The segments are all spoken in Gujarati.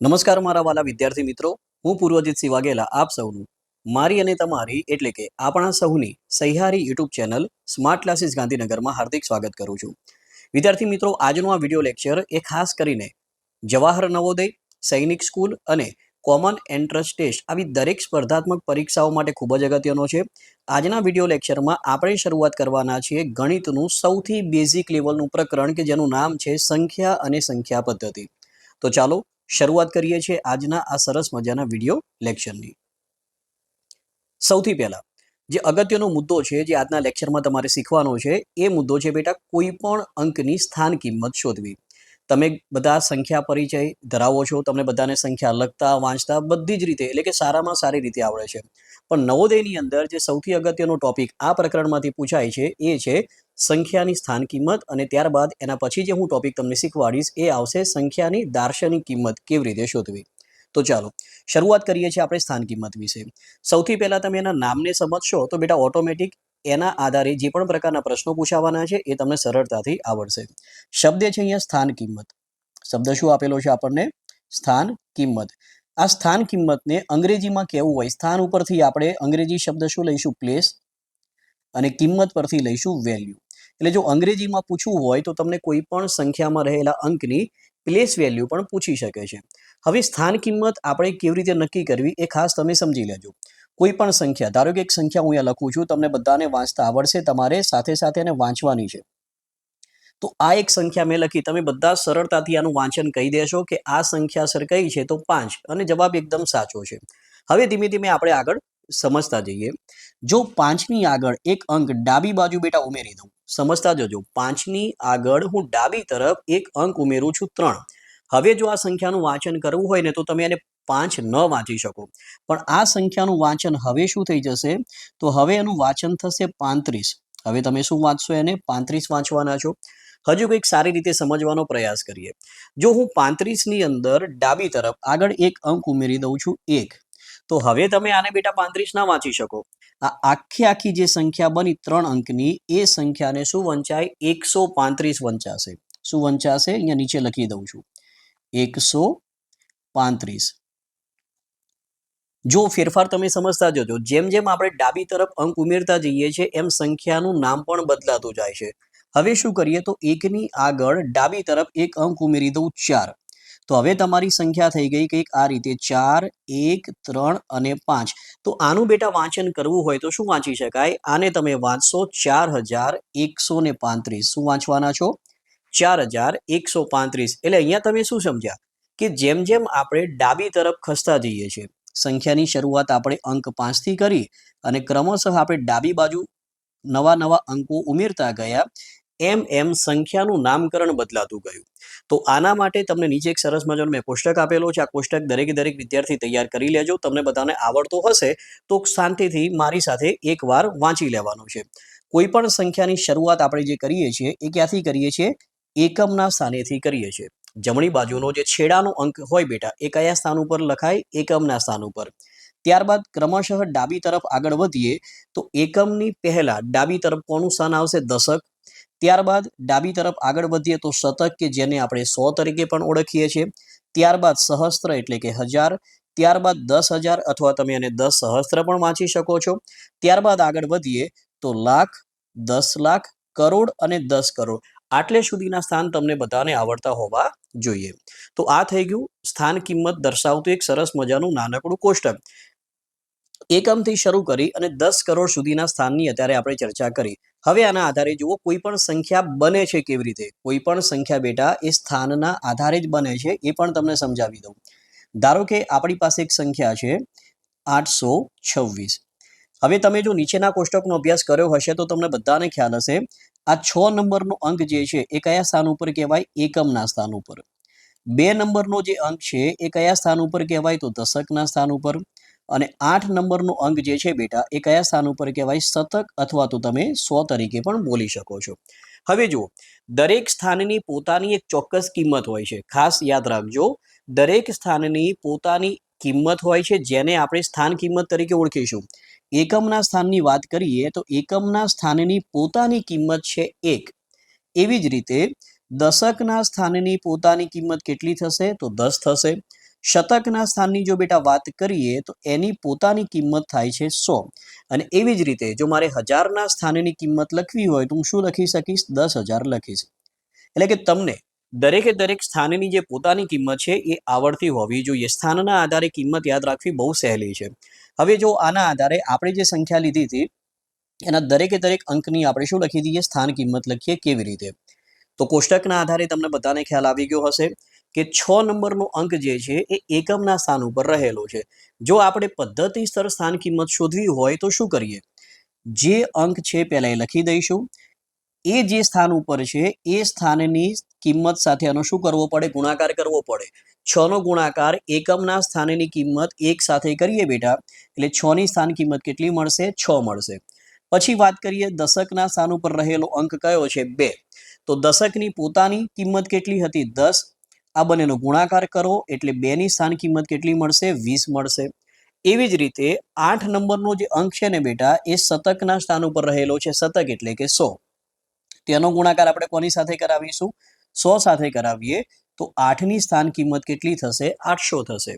નમસ્કાર મારા વાલા વિદ્યાર્થી મિત્રો. હું પૂર્વજીત સિંહ વાઘેલા આપ સૌનું. મારી અને તમારી એટલે કે આપણા સૌની સહ્યારી યુટ્યુબ ચેનલ સ્માર્ટ ક્લાસીસ ગાંધીનગરમાં હાર્દિક સ્વાગત કરું છું. વિદ્યાર્થી મિત્રો, આજનો આ વીડિયો લેક્ચર એ ખાસ કરીને જવાહર નવોદય, સૈનિક સ્કૂલ અને કોમન એન્ટ્રન્સ ટેસ્ટ આવી દરેક સ્પર્ધાત્મક પરીક્ષાઓ માટે ખૂબ જ અગત્યનો છે. આજના વીડિયો લેક્ચરમાં આપણે શરૂઆત કરવાના છીએ ગણિતનું સૌથી બેઝિક લેવલનું પ્રકરણ કે જેનું નામ છે સંખ્યા અને સંખ્યા પદ્ધતિ. તો ચાલો શરૂઆત કરીએ છીએ આજના આ સરસ મજાના વીડિયો લેક્ચરની સૌથી પહેલા, જે અગત્યનો મુદ્દો છે જે આજના લેક્ચરમાં તમારે શીખવાનો છે, એ મુદ્દો છે બેટા કોઈ પણ અંકની સ્થાન કિંમત શોધવી. તમે બધા સંખ્યા પરિચય ધરાવો છો, તમને બધાને સંખ્યા લખતા વાંચતા, બધી જ રીતે, એટલે કે સારામાં સારી રીતે આવડે છે. પણ નવોદયની અંદર જે સૌથી અગત્યનો ટોપિક આ પ્રકરણમાંથી પૂછાય છે, એ છે સંખ્યાની સ્થાન કિંમત અને ત્યારબાદ એના પછી જે હું ટોપિક તમને શીખવાડીશ, એ આવશે સંખ્યાની દાર્શનિક કિંમત કેવી રીતે શોધવી. તો ચાલો, શરૂઆત કરીએ છીએ આપણે સ્થાન કિંમત વિશે. સૌથી પહેલાં તમે એના નામને સમજશો, તો બેટા ઓટોમેટિક એના આધારે જે પણ પ્રકારના પ્રશ્નો પૂછાવાના છે, એ તમને સરળતાથી આવડશે. શબ્દ છે અહીંયા સ્થાન કિંમત. શબ્દ શું આપેલો છે આપણને? સ્થાન કિંમત. આ સ્થાન કિંમતને અંગ્રેજીમાં કેવું હોય. સ્થાન ઉપરથી આપણે અંગ્રેજી શબ્દ શું લઈશું? પ્લેસ અને કિંમત પરથી લઈશું વેલ્યુ એટલે જો અંગ્રેજીમાં પૂછવું હોય તો તમને કોઈ પણ સંખ્યામાં રહેલા અંકની પ્લેસ વેલ્યુ પણ પૂછી શકે છે. હવે સ્થાન કિંમત આપણે કેવી રીતે નક્કી કરવી એ ખાસ તમે સમજી લેજો. કોઈ પણ સંખ્યા, ધારો કે એક સંખ્યા હું અહીંયા લખું છું, તમને બધાને વાંચતા આવડશે, તમારે સાથે સાથે એને વાંચવાની છે. તો આ એક સંખ્યા મેં લખી, તમે બધા સરળતાથી આનું વાંચન કહી દેશો કે આ સંખ્યા સર કઈ છે, તો પાંચ, અને જવાબ એકદમ સાચો છે. હવે ધીમે ધીમે આપણે આગળ સમજતા જઈએ. જો પાંચની આગળ એક અંક ડાબી બાજુ બેટા ઉમેરી દઉં, સમજતા જજો, પાંચની આગળ હું ડાબી તરફ એક અંક ઉમેરું છું ત્રણ. હવે જો આ સંખ્યાનું વાંચન કરવું હોય ને, તો તમે એને પાંચ ન વાંચી શકો. પણ આ સંખ્યાનું વાંચન હવે શું થઈ જશે? તો હવે એનું વાંચન થશે પાંત્રીસ. હવે તમે શું વાંચશો એને? પાંત્રીસ વાંચવાના છો. હજુ કંઈક સારી રીતે સમજવાનો પ્રયાસ કરીએ. જો હું પાંત્રીસની અંદર ડાબી તરફ આગળ એક અંક ઉમેરી દઉં છું, એક. તો હવે તમે આને બેટા પાંત્રીસ ના વાંચી શકો. આ આખી આખી જે સંખ્યા બની ત્રણ અંકની, એ સંખ્યાને શું વંચાય? એકસો પાંત્રીસ વંચાશે. શું વંચાશે? અહીંયા નીચે લખી દઉં છું. એકસો પાંત્રીસ. જો ફેરફાર તમે સમજતા જજો, જેમ જેમ આપણે ડાબી તરફ અંક ઉમેરતા જઈએ છીએ, એમ સંખ્યાનું નામ પણ બદલાતું જાય છે. હવે શું કરીએ? તો એકની આગળ ડાબી તરફ એક અંક ઉમેરી દઉં ચાર. તો હવે તમારી સંખ્યા થઈ ગઈ કંઈક આ રીતે ચાર, એક, ત્રણ અને પાંચ. તો આનું બેટા વાંચન કરવું હોય તો શું વાંચી શકાય? આને તમે વાંચશો ચાર હજાર એકસો ને પાંત્રીસ. શું વાંચવાના છો? ચાર હજાર એકસો પાંત્રીસ. એટલે અહીંયા તમે શું સમજ્યા? કે જેમ જેમ આપણે ડાબી તરફ ખસતા જઈએ છીએ સંખ્યાની શરૂઆત આપણે અંક પાંચથી કરી અને ક્રમશઃ આપણે ડાબી બાજુ નવા નવા અંકો ઉમેરતા ગયા. એમ એમ સંખ્યાનું નામકરણ બદલાતું ગયું. તો આના માટે તમને નીચે એક સરસ મજાનો મેં કોષ્ટક આપેલો છે. આ કોષ્ટક દરેકે દરેક વિદ્યાર્થી તૈયાર કરી લેજો. તમને બધાને આવડતો હશે તો શાંતિથી મારી સાથે એકવાર વાંચી લેવાનું છે. કોઈ પણ સંખ્યાની શરૂઆત આપણે જે કરીએ છીએ એ ક્યાંથી કરીએ છીએ? એકમના સ્થાનેથી કરીએ છીએ. જમણી બાજુનો જે છેડાનો અંક હોય બેટા, એ કયા સ્થાન ઉપર લખાય? એકમના સ્થાન ઉપર. ત્યારબાદ ક્રમશઃ ડાબી તરફ આગળ વધીએ, તો એકમની પહેલા ડાબી તરફ કોનું સ્થાન આવશે? દશક. ત્યારબાદ ડાબી તરફ આગળ વધીએ, તો શતક, કે જેને આપણે સો તરીકે પણ ઓળખીએ છીએ. ત્યારબાદ સહસ્ત્ર એટલે કે હજાર. ત્યારબાદ દસ હજાર અથવા તમે એને દસ સહસ્ત્ર પણ વાંચી શકો છો. ત્યારબાદ આગળ વધીએ, તો લાખ, દસ લાખ, કરોડ અને દસ કરોડ. આટલે સુધીના સ્થાન તમને બધાને આવડતા હોવા જોઈએ. તો આ થઈ ગયું સ્થાન કિંમત દર્શાવતું એક સરસ મજાનું નાનકડું કોષ્ટક. એકમથી શરૂ કરી અને દસ કરોડ સુધીના સ્થાનની અત્યારે આપણે ચર્ચા કરી. હવે આના આધારે જુઓ કોઈ પણ સંખ્યા બને છે કેવી રીતે? કોઈ પણ સંખ્યા બેટા એ સ્થાનના આધારે જ બને છે એ પણ તમને સમજાવી દઉં. ધારો કે આપણી પાસે એક સંખ્યા છે આઠસો છવ્વીસ. હવે તમે જો નીચેના કોષ્ટકનો અભ્યાસ કર્યો હશે તો તમને બધાને ખ્યાલ હશે આ છ નંબરનો અંક જે છે એ કયા સ્થાન ઉપર કહેવાય? એકમના સ્થાન ઉપર. બે નંબરનો જે અંક છે એ કયા સ્થાન ઉપર કહેવાય? તો દશકના સ્થાન ઉપર. અને આઠ નંબરનો અંક જે છે બેટા એ કયા સ્થાન ઉપર કહેવાય? શતક અથવા તો તમે સો તરીકે પણ બોલી શકો છો. હવે જુઓ, દરેક સ્થાનની પોતાની એક ચોક્કસ કિંમત હોય છે. ખાસ યાદ રાખજો, દરેક સ્થાનની પોતાની કિંમત હોય છે જેને આપણે સ્થાન કિંમત તરીકે ઓળખીશું. એકમના સ્થાનની વાત કરીએ તો એકમના સ્થાનની પોતાની કિંમત છે એક. એવી જ રીતે દશકના સ્થાનની પોતાની કિંમત કેટલી થશે? તો દસ થશે. શતકના સ્થાનની જો બેટા વાત કરીએ તો એની પોતાની કિંમત થાય છે સો. અને એવી જ રીતે જો મારે હજારના સ્થાનની કિંમત લખવી હોય તો હું શું લખી શકીશ? દસ હજાર લખીશ. એટલે કે તમને દરેકે દરેક સ્થાનની જે પોતાની કિંમત છે એ આવડતી હોવી જોઈએ. સ્થાનના આધારે કિંમત યાદ રાખવી બહુ સહેલી છે. હવે જો આના આધારે આપણે જે સંખ્યા લીધી હતી, એના દરેકે દરેક અંકની આપણે શું લખી દઈએ? સ્થાન કિંમત લખીએ કેવી રીતે? તો કોષ્ટકના આધારે તમને બધાને ખ્યાલ આવી ગયો હશે કે છ નંબરનો અંક જે છે એ એકમના સ્થાન ઉપર રહેલો છે. જો આપણે પદ્ધતિસર સ્થાન કિંમત શોધવી હોય તો શું કરીએ? જે અંક છે પહેલાં એ લખી દઈશું. એ જે સ્થાન ઉપર છે, એ સ્થાનની કિંમત સાથે આનો શું કરવો પડે? ગુણાકાર કરવો પડે. છ નો ગુણાકાર એકમના સ્થાનની કિંમત એક સાથે કરીએ બેટા, એટલે છ ની સ્થાન કિંમત કેટલી મળશે? છ મળશે. પછી વાત કરીએ દશકના સ્થાન ઉપર રહેલો અંક કયો છે? બે. તો દશકની પોતાની કિંમત કેટલી હતી? દસ. આ બંનેનો ગુણાકાર કરો, એટલે બેની સ્થાન કિંમત કેટલી મળશે? વીસ મળશે. એવી જ રીતે આઠ નંબરનો જે અંક છે ને બેટા, એ શતકના સ્થાન ઉપર રહેલો છે. શતક એટલે કે સો. તેનો ગુણાકાર આપણે કોની સાથે કરાવીશું? સો સાથે કરાવીએ. તો આઠની સ્થાન કિંમત કેટલી થશે? આઠસો થશે.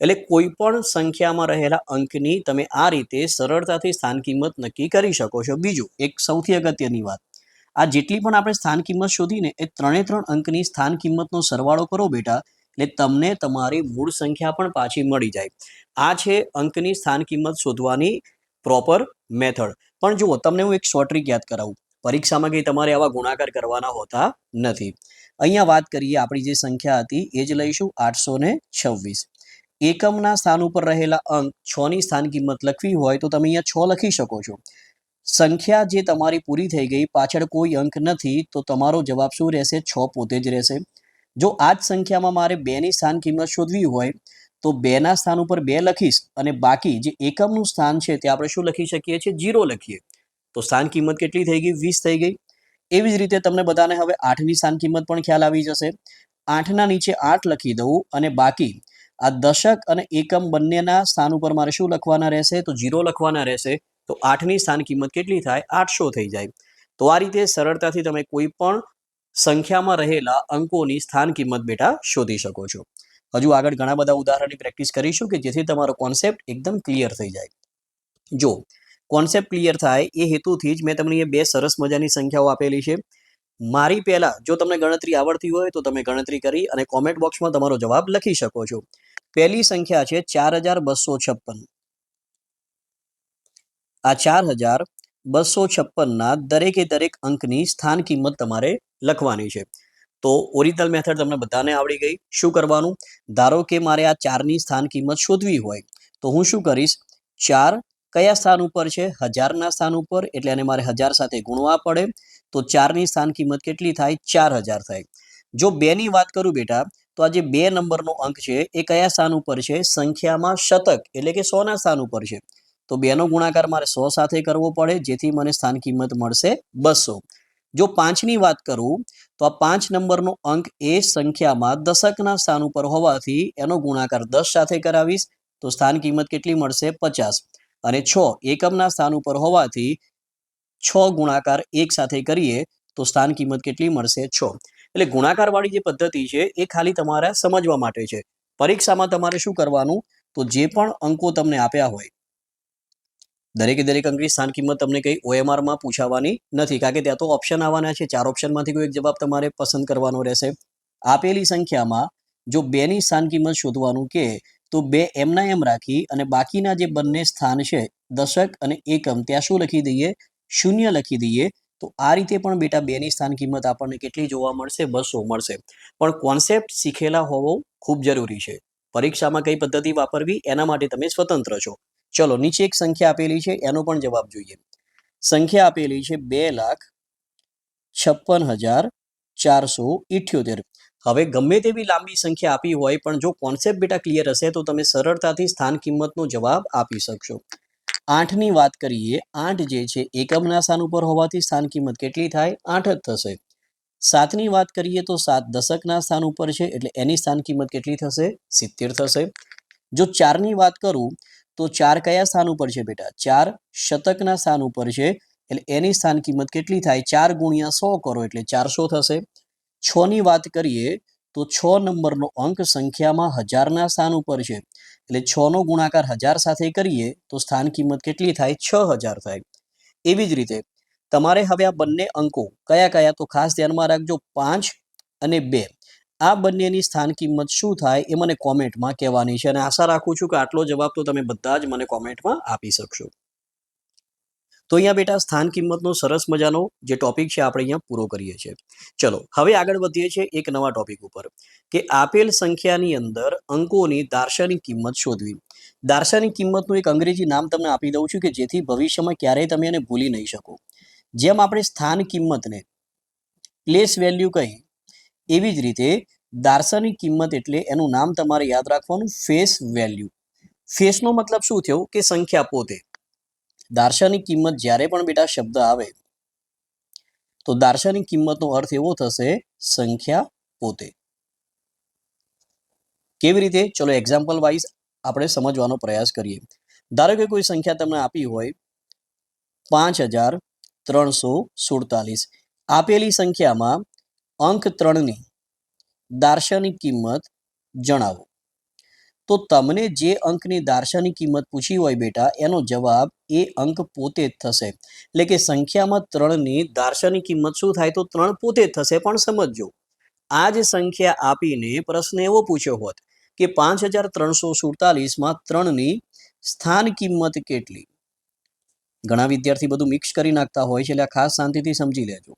એટલે કોઈ પણ સંખ્યામાં રહેલા અંકની તમે આ રીતે સરળતાથી સ્થાન કિંમત નક્કી કરી શકો છો. બીજું, એક સૌથી અગત્યની વાત. આ જેટલી પણ આપણે સ્થાન કિંમત શોધીને એ ત્રણે ત્રણ અંકની સ્થાન કિંમતનો સરવાળો કરો બેટા, એટલે તમને તમારી મૂળ સંખ્યા પણ પાછી મળી જાય. આ છે અંકની સ્થાન કિંમત શોધવાની પ્રોપર મેથડ પણ જુઓ, તમને હું એક શોર્ટ ટ્રીક યાદ કરાવું. પરીક્ષામાં કંઈ તમારે આવા ગુણાકાર કરવાના હોતા નથી. અહીંયા વાત કરીએ આપણી જે સંખ્યા હતી, એ જ લઈશું, આઠસો ને છવ્વીસ. એકમના સ્થાન ઉપર રહેલા અંક, છની સ્થાન કિંમત લખવી હોય તો તમે અહીંયા છ લખી શકો છો. સંખ્યા જે તમારી પૂરી થઈ ગઈ, પાછળ કોઈ અંક નથી, તો તમારો જવાબ શું રહેશે? છ પોતે જ રહેશે. જો આ જ સંખ્યામાં મારે બેની સ્થાન કિંમત શોધવી હોય, તો બેના સ્થાન ઉપર બે લખીશ અને બાકી જે એકમનું સ્થાન છે તે આપણે શું લખી શકીએ છીએ? જીરો લખીએ. તો સ્થાન કિંમત કેટલી થઈ ગઈ? વીસ થઈ ગઈ. એવી જ રીતે તમને બધાને હવે આઠની સ્થાન કિંમત પણ ખ્યાલ આવી જશે. આઠના નીચે આઠ લખી દઉં અને બાકી આ દશક અને એકમ બંનેના સ્થાન ઉપર મારે શું લખવાના રહેશે? તો જીરો લખવાના રહેશે. તો આઠની સ્થાન કિંમત કેટલી થાય? આઠસો થઈ જાય. તો આ રીતે સરળતાથી તમે કોઈ પણ સંખ્યામાં રહેલા અંકોની સ્થાન કિંમત બેટા શોધી શકો છો. હજુ આગળ ઘણા બધા ઉદાહરણની પ્રેક્ટિસ કરીશું કે જેથી તમારો કોન્સેપ્ટ એકદમ ક્લિયર થઈ જાય. જો કોન્સેપ્ટ ક્લિયર થાય એ હેતુથી જ મેં તમને એ બે સરસ મજાની સંખ્યાઓ આપેલી છે. મારી પહેલાં જો તમને ગણતરી આવડતી હોય તો તમે ગણતરી કરી અને કોમેન્ટ બોક્સમાં તમારો જવાબ લખી શકો છો. પહેલી સંખ્યા છે ચાર હજાર બસો છપ્પન. આ ચાર હજાર બસો છપ્પનના દરેકે દરેક અંકની સ્થાન કિંમત તમારે લખવાની છે. તો ઓરિજિનલ મેથડ તમને બધાને આવડી ગઈ. શું કરવાનું? ધારો કે મારે આ ચારની સ્થાન કિંમત શોધવી હોય તો હું શું કરીશ? ચાર કયા સ્થાન ઉપર છે? હજારના સ્થાન ઉપર, એટલે એને મારે હજાર સાથે ગુણવા પડે. તો ચારની સ્થાન કિંમત કેટલી થાય? ચાર થાય. જો બેની વાત કરું બેટા, તો આ બે નંબરનો અંક છે, એ કયા સ્થાન ઉપર છે? સંખ્યામાં શતક, એટલે કે સોના સ્થાન ઉપર છે. તો બેનો ગુણાકાર મારે સો સાથે કરવો પડે, જેથી મને સ્થાન કિંમત મળશે બસો. જો પાંચની વાત કરું, તો આ પાંચ નંબરનો અંક એ સંખ્યામાં દશકના સ્થાન ઉપર હોવાથી એનો ગુણાકાર દસ સાથે કરાવીશ, તો સ્થાન કિંમત કેટલી મળશે? પચાસ. અને છ, એકમના સ્થાન ઉપર હોવાથી છ ગુણાકાર એક સાથે કરીએ તો સ્થાન કિંમત કેટલી મળશે? છ. એટલે ગુણાકાર વાળી જે પદ્ધતિ છે, એ ખાલી તમારા સમજવા માટે છે. પરીક્ષામાં તમારે શું કરવાનું? તો જે પણ અંકો તમને આપ્યા હોય, દરેકે દરેક અંકની સ્થાન કિંમત તમને કઈ ઓએમઆરમાં પૂછાવાની નથી. કારણ કે ત્યાં તો ઓપ્શન આવવાના છે. ચાર ઓપ્શનમાંથી કોઈ એક જવાબ તમારે પસંદ કરવાનો રહેશે. આપેલી સંખ્યામાં જો બેની સ્થાન કિંમત શોધવાનું કે તો બે એમના એમ રાખી અને બાકીના જે બંને સ્થાન છે, દશક અને એકમ, ત્યાં શું લખી દઈએ? શૂન્ય લખી દઈએ. તો આ રીતે પણ બેટા બેની સ્થાન કિંમત આપણને કેટલી જોવા મળશે? બસો મળશે. પણ કોન્સેપ્ટ શીખેલા હોવો ખૂબ જરૂરી છે. પરીક્ષામાં કઈ પદ્ધતિ વાપરવી એના માટે તમે સ્વતંત્ર છો. ચલો, નીચે એક સંખ્યા આપેલી છે, એનો પણ જવાબ જોઈએ. સંખ્યા આપેલી છે બે લાખ છપ્પન હજાર ચારસો ઇઠ્યોતેર. હવે ગમે તેવી લાંબી સંખ્યા આપી હોય, પણ જો કોન્સેપ્ટ બેટા ક્લિયર હશે, તો તમે સરળતાથી સ્થાન કિંમતનો જવાબ આપી શકશો. આઠની વાત કરીએ, આઠ જે છે, એકમના સ્થાન ઉપર હોવાથી સ્થાન કિંમત કેટલી થાય? આઠ જ થશે. સાતની વાત કરીએ, તો સાત દશકના સ્થાન ઉપર છે, એટલે એની સ્થાન કિંમત કેટલી થશે? સિત્તેર થશે. જો ચારની વાત કરું, તો ચાર કયા સ્થાન ઉપર છે બેટા? ચાર શતકના સ્થાન ઉપર છે, એટલે એની સ્થાન કિંમત કેટલી થાય? ચાર ગુણ્યા સો કરો, એટલે ચારસો થશે. છ ની વાત કરીએ તો છ નંબરનો અંક સંખ્યામાં હજારના સ્થાન ઉપર છે. એટલે છ નો ગુણાકાર હજાર સાથે કરીએ તો સ્થાન કિંમત કેટલી થાય? છ હજાર થાય. એવી જ રીતે તમારે હવે આ બંને અંકો કયા કયા તો ખાસ ધ્યાનમાં રાખજો પાંચ અને બે. આ બંનેની સ્થાન કિંમત શું થાય એ મને કોમેન્ટમાં કહેવાની છે અને આશા રાખું છું કે આટલો જવાબ તો તમે બધા જ મને કોમેન્ટમાં આપી શકશો. તો અહીંયા બેટા સ્થાન કિંમતનો સરસ મજાનો જે ટોપિક છે, આપણે અહીંયા પૂરો કરીએ છીએ. ચલો, હવે આગળ વધીએ છીએ એક નવા ટોપિક ઉપર. કે આપેલ સંખ્યાની અંદર અંકોની દાર્શનિક કિંમત શોધવી. દાર્શનિક કિંમતનું એક અંગ્રેજી નામ તમને આપી દઉં છું કે જેથી ભવિષ્યમાં ક્યારેય તમે એને ભૂલી નહીં શકો. જેમ આપણે સ્થાન કિંમતને પ્લેસ વેલ્યુ કહી, એવી જ રીતે દાર્શનિક કિંમત એટલે એનું નામ તમારે યાદ રાખવાનું ફેસ વેલ્યુ ફેસનો મતલબ શું થયો? કે સંખ્યા પોતે. દાર્શનિક કિંમત જ્યારે પણ બેટા શબ્દ આવે, તો દાર્શનિક કિંમતનો અર્થ એવો થશે, સંખ્યા પોતે. કેવી રીતે? ચલો એક્ઝામ્પલ વાઇઝ આપણે સમજવાનો પ્રયાસ કરીએ. ધારો કે કોઈ સંખ્યા તમને આપી હોય, પાંચ હજાર ત્રણસો સુડતાલીસ. આપેલી સંખ્યામાં અંક ત્રણની દાર્શનિક કિંમત જણાવો. તો તમને જે અંકની દાર્શનિક કિંમત પૂછી હોય બેટા, એનો જવાબ એ અંક પોતે જ થશે. એટલે કે સંખ્યામાં ત્રણની દાર્શનિક કિંમત શું થાય તો ત્રણ પોતે જ થશે. પણ સમજજો, આ જ સંખ્યા આપીને પ્રશ્ન એવો પૂછ્યો હોત કે પાંચ હજાર ત્રણસો સુડતાલીસમાં ત્રણની સ્થાન કિંમત કેટલી? ઘણા વિદ્યાર્થી બધું મિક્સ કરી નાખતા હોય છે એટલે આ ખાસ શાંતિથી સમજી લેજો.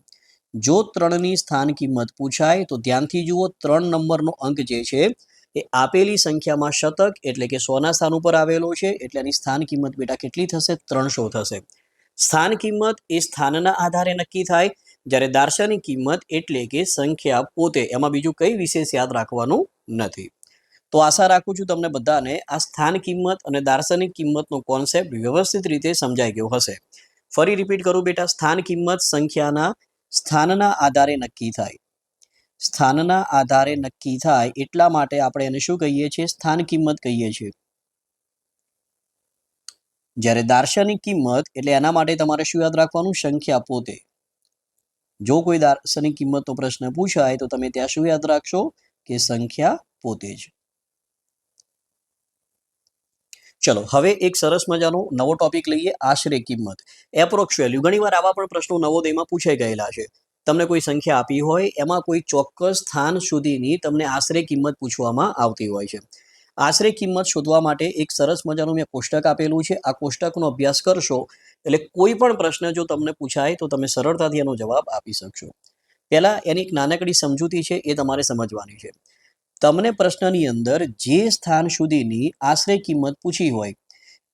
જો ત્રણની સ્થાન કિંમત પૂછાય તો ધ્યાનથી જુઓ ત્રણ નંબરનો અંક જે છે એ આપેલી સંખ્યામાં શતક એટલે કે સોના સ્થાન ઉપર આવેલો છે. એટલે એની સ્થાન કિંમત બેટા કેટલી થશે? ત્રણસો થશે. સ્થાન કિંમત એ સ્થાનના આધારે નક્કી થાય. જ્યારે દાર્શનિક કિંમત એટલે કે સંખ્યા પોતે. એમાં બીજું કઈ વિશેષ યાદ રાખવાનું નથી. તો આશા રાખું છું તમને બધાને આ સ્થાન કિંમત અને દાર્શનિક કિંમતનો કોન્સેપ્ટ વ્યવસ્થિત રીતે સમજાઈ ગયો હશે. ફરી રિપીટ કરું બેટા. સ્થાન કિંમત સંખ્યાના સ્થાનના આધારે નક્કી થાય. સ્થાનના આધારે નક્કી થાય એટલા માટે આપણે એને શું કહીએ છીએ? સ્થાન કિંમત કહીએ છીએ. જ્યારે દાર્શનિક કિંમત એટલે એના માટે તમારે શું યાદ રાખવાનું? સંખ્યા પોતે. જો કોઈ દાર્શનિક કિંમતનો પ્રશ્ન પૂછાય તો તમે ત્યાં શું યાદ રાખશો? કે સંખ્યા પોતે જ. ચલો, હવે એક સરસ મજાનો નવો ટોપિક લઈએ, આશરે કિંમત. એપ્રોક્સ વેલ્યુ ઘણીવાર આવા પણ પ્રશ્નો નવોદયમાં પૂછાઈ ગયેલા છે. તમને કોઈ સંખ્યા આપી હોય, એમાં કોઈ ચોક્કસ સ્થાન સુધીની તમને આશરે કિંમત પૂછવામાં આવતી હોય છે. આશરે કિંમત શોધવા માટે એક સરસ મજાનું મેં કોષ્ટક આપેલું છે. આ કોષ્ટકનો અભ્યાસ કરશો, એટલે કોઈ પણ પ્રશ્ન જો તમને પૂછાય, તો તમે સરળતાથી એનો જવાબ આપી શકશો. પહેલાં એની એક નાનકડી સમજૂતી છે, એ તમારે સમજવાની છે. તમને પ્રશ્નની અંદર જે સ્થાન સુધીની આશરે કિંમત પૂછી હોય,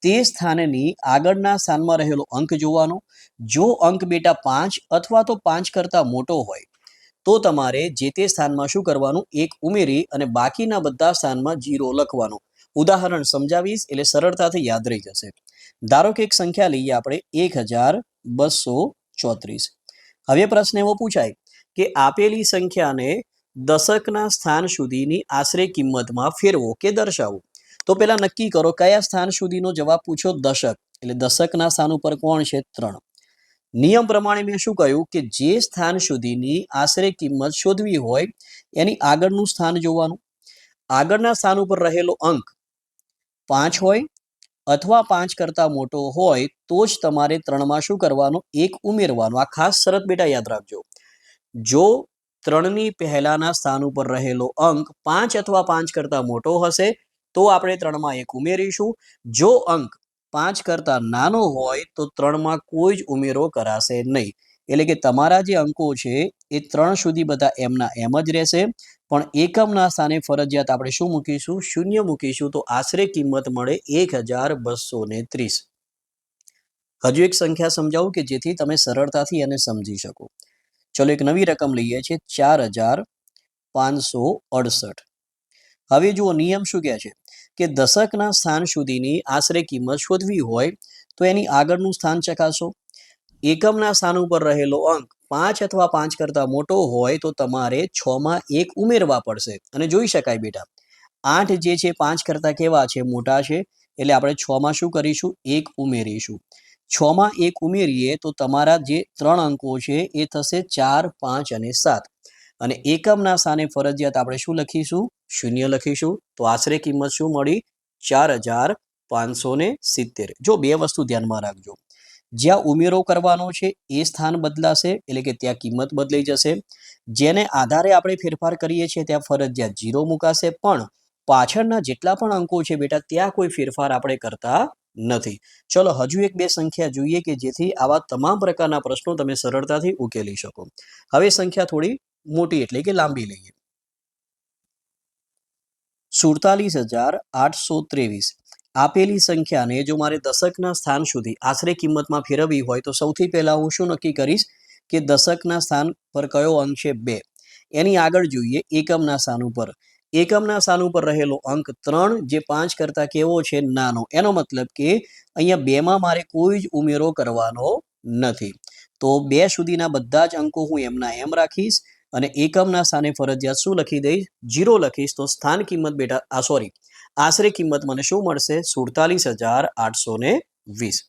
તે સ્થાનની આગળના સ્થાનમાં રહેલો અંક જોવાનો જો અંક બેટા પાંચ અથવા તો પાંચ કરતા મોટો હોય, તો તમારે જે તે સ્થાનમાં શું કરવાનું? એક ઉમેરી અને બાકીના બધા સ્થાનમાં જીરો લખવાનું. ઉદાહરણ સમજાવીશ એટલે સરળતાથી યાદ રહી જશે. ધારો કે એક સંખ્યા લઈએ આપણે, એક હજાર બસો ચોત્રીસ. હવે પ્રશ્ન એવો પૂછાય કે આપેલી સંખ્યાને દશકના સ્થાન સુધીની આશરે કિંમતમાં ફેરવો કે દર્શાવો? તો પહેલાં નક્કી કરો, કયા સ્થાન સુધીનો જવાબ પૂછો? દશક. એટલે દશકના સ્થાન ઉપર કોણ છે? ત્રણ. નિયમ પ્રમાણે મેં શું કહ્યું કે જે સ્થાન સુધીની આશરે કિંમત શોધવી હોય, એની આગળનું સ્થાન જોવાનું. આગળના સ્થાન ઉપર રહેલો અંક પાંચ હોય અથવા પાંચ કરતા મોટો હોય, તો જ તમારે ત્રણમાં શું કરવાનું? એક ઉમેરવાનું. આ ખાસ શરત બેટા યાદ રાખજો. જો ત્રણની પહેલાના સ્થાન ઉપર રહેલો અંક પાંચ અથવા પાંચ કરતા મોટો હશે, તો આપણે ત્રણમાં એક ઉમેરીશું. જો અંક પાંચ કરતા નાનો હોય તો ત્રણમાં કોઈ જ ઉમેરો કરાશે નહીં. એટલે કે તમારા જે અંકો છે, એ ત્રણ સુધી બધા એમના એમ જ રહેશે. પણ એકમના સ્થાને ફરજિયાત આપણે શું મૂકીશું? શૂન્ય મૂકીશું તો આશરે કિંમત મળે એક હજાર બસો ને ત્રીસ. હજુ એક સંખ્યા સમજાવું કે જેથી તમે સરળતાથી એને સમજી શકો. ચલો એક નવી રકમ લઈએ છીએ, ચાર હજાર પાંચસો અડસઠ. હવે જુઓ, નિયમ શું કહે છે? કે દશકના સ્થાન સુધીની આશરે કિંમત શોધવી હોય તો એની આગળનું સ્થાન ચકાસો. એકમના સ્થાન ઉપર રહેલો અંક પાંચ અથવા પાંચ કરતા મોટો હોય તો તમારે છ માં એક ઉમેરવા પડશે. અને જોઈ શકાય બેટા, આઠ જે છે પાંચ કરતા કેવા છે? મોટા છે. એટલે આપણે છ માં શું કરીશું? એક ઉમેરીશું. છ માં એક ઉમેરીએ તો તમારા જે ત્રણ અંકો છે એ થશે ચાર, પાંચ અને સાત. અને એકમના સ્થાને ફરજિયાત આપણે શું લખીશું? શૂન્ય લખીશું. તો આશરે કિંમત શું મળી? ચાર હજાર પાંચસો ને સિત્તેર. જો બે વસ્તુ ધ્યાનમાં રાખજો. જ્યાં ઉમેરો કરવાનો છે, એ સ્થાન બદલાશે, એટલે કે ત્યાં કિંમત બદલાઈ જશે. જેને આધારે આપણે ફેરફાર કરીએ છીએ, ત્યાં ફરજિયાત જીરો મુકાશે. પણ પાછળના જેટલા પણ અંકો છે બેટા, ત્યાં કોઈ ફેરફાર આપણે કરતા નથી. ચલો, હજુ એક બે સંખ્યા જોઈએ કે જેથી આવા તમામ પ્રકારના પ્રશ્નો તમે સરળતાથી ઉકેલી શકો. હવે સંખ્યા થોડી મોટી એટલે કે લાંબી લઈએ. સુડતાલીસ હજાર આઠસો ત્રેવીસ. આપેલી સંખ્યાને જો મારે દશકના સ્થાન સુધી આશરે કિંમતમાં ફેરવવી હોય તો સૌથી પહેલાં હું શું નક્કી કરીશ કે દશકના સ્થાન પર કયો અંક છે બે? એની આગળ જોઈએ એકમના સ્થાન ઉપર. એકમના સ્થાન ઉપર રહેલો અંક ત્રણ જે પાંચ કરતા કેવો છે નાનો. એનો મતલબ કે અહીંયા બેમાં મારે કોઈ જ ઉમેરો કરવાનો નથી. તો બે સુધીના બધા જ અંકો હું એમના એમ રાખીશ. અને એકમના સ્થાને ફરજિયાત શું લખી દઈશ? જીરો લખીશ, તો સ્થાન કિંમત બેટા, આ સોરી આશરે કિંમત મને શું મળશે? સુડતાલીસ હજાર આઠસો વીસ.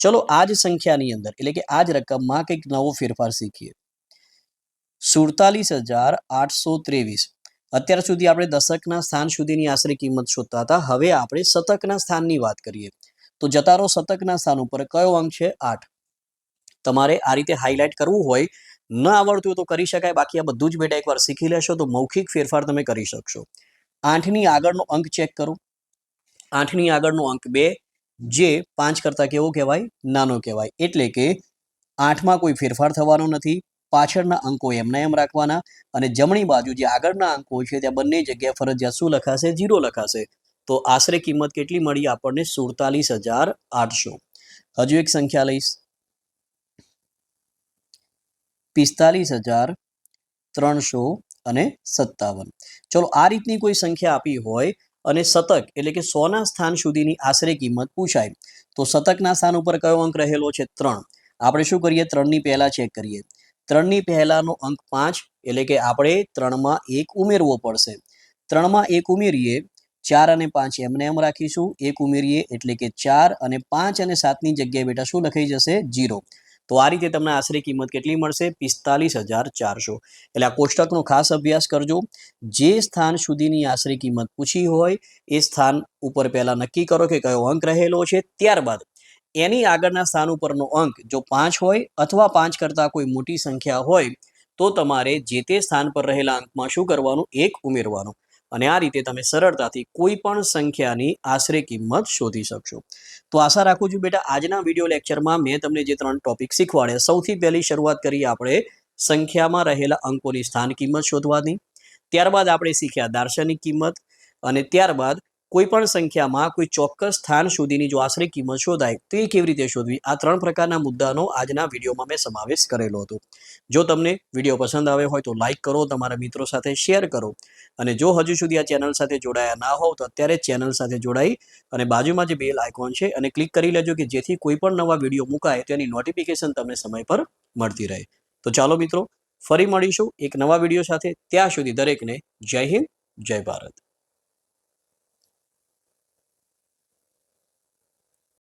ચલો આ જ સંખ્યાની અંદર, એટલે કે આ જ રકમમાં કંઈક નવો ફેરફાર શીખીએ. સુડતાલીસ હજાર આઠસો ત્રેવીસ. અત્યાર સુધી આપણે દશકના સ્થાન સુધીની આશરે કિંમત શોધતા હતા. હવે આપણે શતકના સ્થાનની વાત કરીએ. તો જતા રહો, શતકના સ્થાન ઉપર કયો અંક છે? આઠ. તમારે આ રીતે હાઇલાઇટ કરવું હોય ન આવડતું હોય તો કરી શકાય. બાકી આ બધું જ બેટા એકવાર શીખી લેશો તો મૌખિક ફેરફાર તમે કરી શકશો. આઠની આગળનો અંક ચેક કરો. આઠની આગળનો અંક બે, જે પાંચ કરતાં કેવો કહેવાય? નાનો કહેવાય. એટલે કે આઠમાં કોઈ ફેરફાર થવાનો નથી. પાછળના અંકો એમના એમ રાખવાના અને જમણી બાજુ જે આગળના અંકો છે, ત્યાં બંને જગ્યાએ ફરજિયાત શું લખાશે? જીરો લખાશે. તો આશરે કિંમત કેટલી મળી? આપણને સુડતાલીસ હજાર આઠસો. હજુ એક સંખ્યા લઈશ. પિસ્તાલીસ હજાર ત્રણસો અને સત્તાવન. ચલો, આ રીતની કોઈ સંખ્યા આપી હોય અને શતક એટલે કે સોના સ્થાન સુધીની આશરે કિંમત પૂછાય, તો શતકના સ્થાન ઉપર કયો અંક રહેલો છે? ત્રણ. આપણે શું કરીએ? ત્રણની પહેલા ચેક કરીએ. ત્રણની પહેલાનો અંક પાંચ, એટલે કે આપણે ત્રણમાં એક ઉમેરવો પડશે. ત્રણમાં એક ઉમેરીએ, ચાર અને પાંચ એમને એમ રાખીશું. એક ઉમેરીએ, એટલે કે ચાર અને પાંચ અને સાતની જગ્યાએ બેટા શું લખાઈ જશે? જીરો. તો આ રીતે તમને આશરે કિંમત કેટલી મળશે? પિસ્તાલીસ હજાર ચારસો. એટલે આ કોષ્ટકનો ખાસ અભ્યાસ કરજો. જે સ્થાન સુધીની આશરે કિંમત પૂછી હોય, એ સ્થાન ઉપર પહેલાં નક્કી કરો કે કયો અંક રહેલો છે. ત્યારબાદ એની આગળના સ્થાન ઉપરનો અંક જો પાંચ હોય અથવા પાંચ કરતાં કોઈ મોટી સંખ્યા હોય, તો તમારે જે તે સ્થાન પર રહેલા અંકમાં શું કરવાનું? એક ઉમેરવાનું. અને આ રીતે તમે સરળતાથી કોઈ પણ સંખ્યાની આશરે કિંમત શોધી શકશો. તો આશા રાખું છું બેટા, આજના વીડિયો લેક્ચરમાં મેં તમને જે ત્રણ ટોપિક શીખવાડ્યા, સૌથી પહેલી શરૂઆત કરી આપણે સંખ્યામાં રહેલા અંકોની સ્થાન કિંમત શોધવાની, ત્યારબાદ આપણે શીખ્યા દાર્શનિક કિંમત, અને ત્યારબાદ કોઈ પણ સંખ્યામાં કોઈ ચોક્કસ સ્થાન સુધીની જો આશરે કિંમત શોધાય, તો એ કેવી રીતે શોધવી? આ ત્રણ પ્રકારના મુદ્દાનો આજના વિડીયોમાં મેં સમાવેશ કરેલો હતો. જો તમને વીડિયો પસંદ આવે હોય તો લાઇક કરો, તમારા મિત્રો સાથે શેર કરો. અને જો હજુ સુધી આ ચેનલ સાથે જોડાયા ના હોવ, તો અત્યારે ચેનલ સાથે જોડાઈ અને બાજુમાં જે બેલ આઇકોન છે અને ક્લિક કરી લેજો કે જેથી કોઈ પણ નવા વીડિયો મુકાય તેની નોટિફિકેશન તમને સમય પર મળતી રહે. તો ચાલો મિત્રો, ફરી મળીશું એક નવા વીડિયો સાથે. ત્યાં સુધી દરેકને જય હિન્દ, જય ભારત.